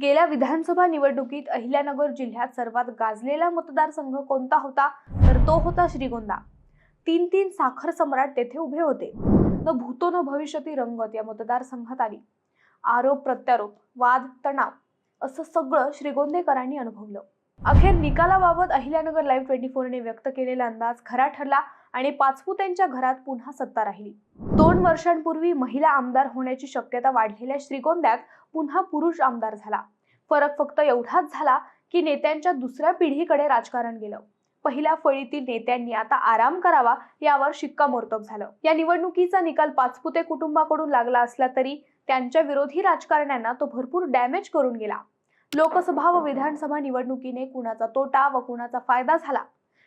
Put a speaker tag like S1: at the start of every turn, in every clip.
S1: गेल्या विधानसभा निवडणुकीत अहिल्यानगर जिल्ह्यात सर्वात गाजलेला मतदारसंघ कोणता होता? तर तो होता श्रीगोंदा. तीन तीन साखर सम्राट तेथे उभे होते. न भूतो न भविष्यती रंगत या मतदारसंघात आली. आरोप प्रत्यारोप वाद तणाव असं सगळं श्रीगोंदेकरांनी अनुभवलं. अखेर निकालाबाबत अहिल्यानगर लाईव्ह ट्वेंटी फोरने व्यक्त केलेला अंदाज खरा ठरला आणि पाचपुत्यांच्या घरात पुन्हा सत्ता राहिली. दोन वर्षांपूर्वी महिला आमदार होण्याची शक्यता वाढलेल्या श्रीगोंद्यात पुन्हा पुरुष आमदार झाला. फरक फक्त एवढाच झाला की नेत्यांच्या दुसऱ्या पिढीकडे राजकारण गेलं. पहिल्या फळीतील नेत्यांनी आता आराम करावा यावर शिक्कामोर्तब झालं. या निवडणुकीचा निकाल पाचपुते कुटुंबाकडून लागला असला तरी त्यांच्या विरोधी राजकारण्यांना तो भरपूर डॅमेज करून गेला. लोकसभा व विधानसभा निवडणुकीने कुणाचा तोटा व कुणाचा फायदा झाला?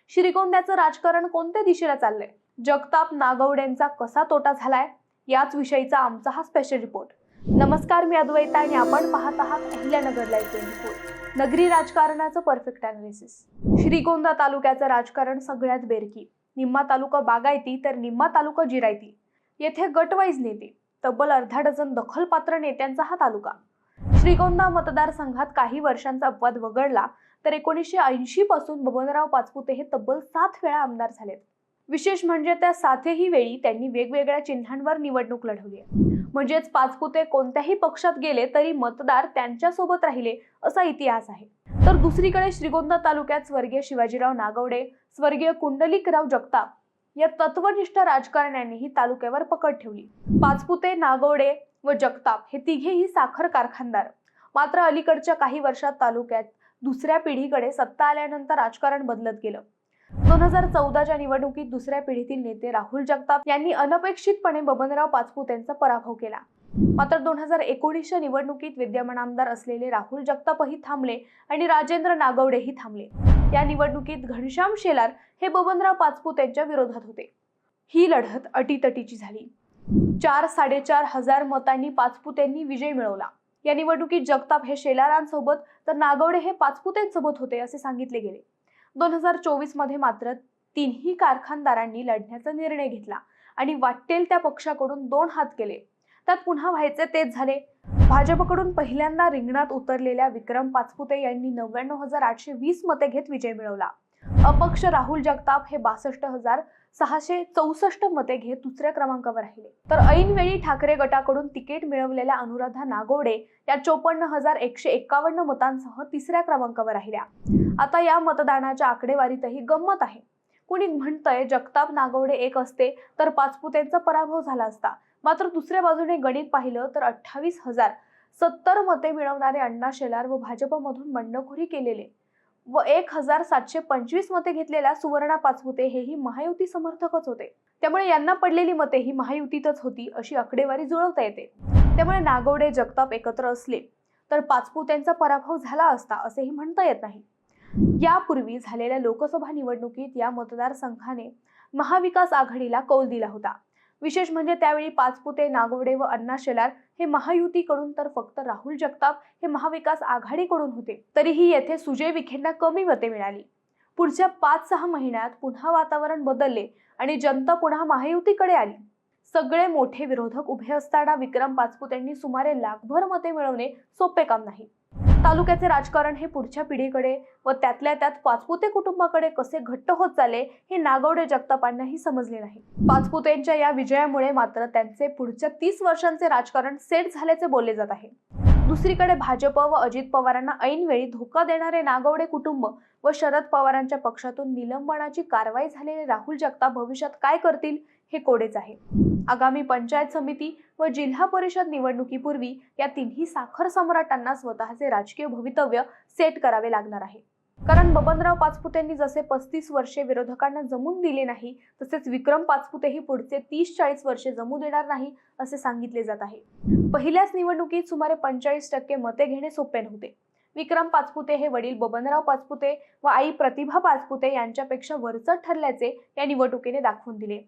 S1: श्रीगोंद्याचं राजकारण कोणत्या दिशेला चाललंय? जगताप नागवडेंचा कसा तोटा झालाय? याच विषयीचा आमचा हा स्पेशल रिपोर्ट नमस्कार मी अद्वैता आणि आपण पाहत आहात अहिल्यानगर लाईव्ह ट्वेंटी फोर नगरी राजकारणाचं परफेक्ट अनालिसिस श्रीगोंदा तालुक्याचं राजकारण सगळ्यात बेरकी. निम्मा तालुका बागायती तर निम्मा तालुका जिरायती. येथे गटवाईज नेते तब्बल अर्धा डझन दखलपात्र नेत्यांचा हा तालुका. श्रीगोंदा मतदारसंघात काही वर्षांचा अपवाद वगळला तर एकोणीसशे ऐंशी पासून बबनराव पाचपुते हे तब्बल सात वेळा आमदार झालेत. विशेष म्हणजे त्या सातही वेळी त्यांनी वेगवेगळ्या चिन्हांवर निवडणूक लढवली आहे. म्हणजेच पाचपुते कोणत्याही पक्षात गेले तरी मतदार त्यांच्यासोबत राहिले असा इतिहास आहे. तर दुसरीकडे श्रीगोंदा तालुक्यात स्वर्गीय शिवाजीराव नागवडे स्वर्गीय कुंडलिकराव जगताप या तत्वनिष्ठ राजकारण्यांनीही तालुक्यावर पकड ठेवली. पाचपुते नागवडे व जगताप हे तिघेही साखर कारखानदार. मात्र अलीकडच्या काही वर्षात तालुक्यात दुसऱ्या पिढीकडे सत्ता आल्यानंतर राजकारण बदलत गेलं. दोन हजार चौदाच्या निवडणुकीत दुसऱ्या पिढीतील नेते राहुल जगताप यांनी अनपेक्षितपणे बबनराव पाचपूत यांचा पराभव केला. मात्र दोन हजार एकोणीसच्या निवडणुकीत विद्यमान आमदार असलेले राहुल जगतापही थांबले आणि राजेंद्र नागवडेही थांबले. या निवडणुकीत घनश्याम शेलार हे बबनराव पाचपूत यांच्या विरोधात होते. ही लढत अटीतटीची झाली. चार साडेचार हजार मतांनी पाचपूत यांनी विजय मिळवला. या निवडणुकीत जगताप हे शेलारांसोबत तर नागवडे हे पाचपुतेंसोबत होते असे सांगितले गेले. दोन हजार चोवीसमध्ये मात्र तिन्ही कारखानदारांनी लढण्याचा निर्णय घेतला आणि वाटेल त्या पक्षाकडून दोन हात केले. त्यात पुन्हा व्हायचे तेच झाले. भाजपकडून पहिल्यांदा रिंगणात उतरलेल्या विक्रम पाचपुते यांनी नव्याण्णव हजार आठशे वीस मते घेत विजय मिळवला. अपक्ष राहुल जगताप हे बासष्ट हजार सहाशे चौसष्ट मते घेत दुसऱ्या क्रमांकावर राहिले. तर ऐनवेळी ठाकरे गटाकडून तिकीट मिळवलेल्या अनुराधा नागोडे या चोपन्न हजार एकशे एक्कावन्न मतांसह तिसऱ्या क्रमांकावर राहिल्या. आता या मतदानाच्या आकडेवारीतही गंमत आहे. कुणी म्हणतंय जगताप नागवडे एक असते तर पाचपुतेंचा पराभव झाला असता. मात्र दुसऱ्या बाजूने गणित पाहिलं तर अठ्ठावीस हजार सत्तर मते मिळवणारे अण्णा शेलार व भाजपमधून बंडखोरी केलेले. व एक हजार सातशे पंचवीस मते घेतलेल्या सुवर्णा पाचपुते हेही महायुती समर्थकच होते. त्यामुळे यांना पडलेली मते ही महायुतीतच होती अशी आकडेवारी जुळवता येते. त्यामुळे नागवडे जगताप एकत्र असले तर पाचपुत्यांचा पराभव झाला असता असेही म्हणता येत नाही. यापूर्वी झालेल्या लोकसभा निवडणुकीत या मतदारसंघाने महाविकास आघाडीला कौल दिला होता. विशेष म्हणजे त्यावेळी पाचपुते नागवडे व अण्णा शेलार हे महायुतीकडून तर फक्त राहुल जगताप हे महाविकास आघाडीकडून होते. तरीही येथे सुजय विखेंना कमी मते मिळाली. पुढच्या पाच सहा महिन्यात पुन्हा वातावरण बदलले आणि जनता पुन्हा महायुतीकडे आली. सगळे मोठे विरोधक उभे असताना विक्रम पाचपुतेंनी सुमारे लाखभर मते मिळवणे सोपे काम नाही. तालुक्याचे राजकारण हे पुढच्या पिढीकडे व त्यातल्या त्यात पाचपुते कुटुंबाकडे कसे घट्ट होत चाले हे नागवडे जगतापांनाही समजले नाही. पाचपुतेंच्या या विजयामुळे मात्र त्यांचे पुढच्या तीस वर्षांचे राजकारण सेट झाल्याचे बोलले जात आहे. दुसरीकडे भाजप व अजित पवारांना ऐनवेळी धोका देणारे नागवडे कुटुंब व शरद पवारांच्या पक्षातून निलंबनाची कारवाई झालेले राहुल जगताप भविष्यात काय करतील हे कोडेच आहे. आगामी पंचायत समिती व जिल्हा परिषद निवडणुकीपूर्वी या तिन्ही साखर सम्राटांना स्वतःचे राजकीय भवितव्य सेट करावे लागणार आहे. कारण बबनराव पाचपुतेंनी जसे पस्तीस वर्षे विरोधकांना जमून दिले नाही तसेच विक्रम पाचपुतेही पुढचे तीस चाळीस वर्षे जमू देणार नाही असे सांगितले जात आहे. पहिल्याच निवडणुकीत सुमारे पंचाळीस टक्के मते घेणे सोपे नव्हते. विक्रम पाचपुते हे वडील बबनराव पाचपुते व आई प्रतिभा पाचपुते यांच्यापेक्षा वरचढ ठरल्याचे या निवडणुकीने दाखवून दिले.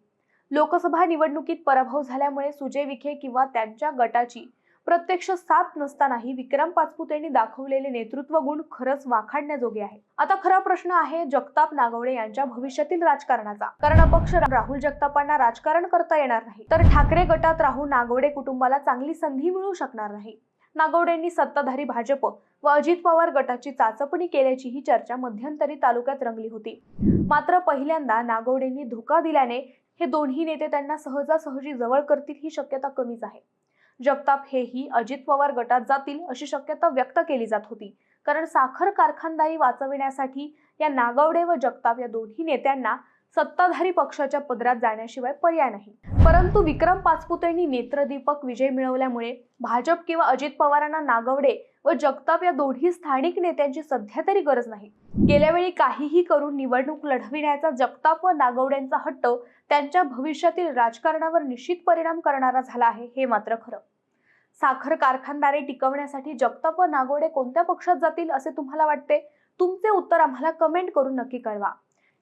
S1: लोकसभा निवडणुकीत पराभव झाल्यामुळे सुजय विखे किंवा त्यांच्या गटाची प्रत्यक्ष साथ नसतानाही विक्रम पाचपुते यांनी दाखवलेले नेतृत्व गुण खरंच वाखाणण्याजोगे आहे आता खरा प्रश्न आहे जगताप नागवडे यांच्या भविष्यातील राजकारणाचा. कारण अपक्ष राहुल जगतापांना राजकारण करता येणार नाही. तर ठाकरे गटात राहून नागवडे कुटुंबाला चांगली संधी मिळू शकणार नाही. नागवडेंनी सत्ताधारी भाजप व अजित पवार गटाची चाचपणी केल्याची ही चर्चा मध्यंतरी तालुक्यात रंगली होती. मात्र पहिल्यांदा नागवडेंनी धोका दिल्याने हे दोन्ही नेते त्यांना सहजासहजी जवळ करतील ही शक्यता कमीच आहे. जगताप हेही अजित पवार गटात जातील अशी शक्यता व्यक्त केली जात होती. कारण साखर कारखानदारी वाचविण्यासाठी या नागवडे व जगताप या दोन्ही नेत्यांना सत्ताधारी पक्षाच्या पदरात जाण्याशिवाय पर्याय नाही. परंतु विक्रम पाचपुतेंनी नेत्रदीपक विजय मिळवल्यामुळे भाजप किंवा अजित पवारांना नागवडे व जगताप या दोन्ही स्थानिक नेत्यांची सध्या तरी गरज नाही. गेल्या वेळी काहीही करून निवडणूक लढविण्याचा जगताप व नागवड्यांचा हट्ट त्यांच्या भविष्यातील राजकारणावर निश्चित परिणाम करणारा झाला आहे हे मात्र खरं. साखर कारखानदारे टिकवण्यासाठी जगताप व नागोडे कोणत्या पक्षात जातील असे तुम्हाला वाटते? तुमचे उत्तर आम्हाला कमेंट करून नक्की कळवा.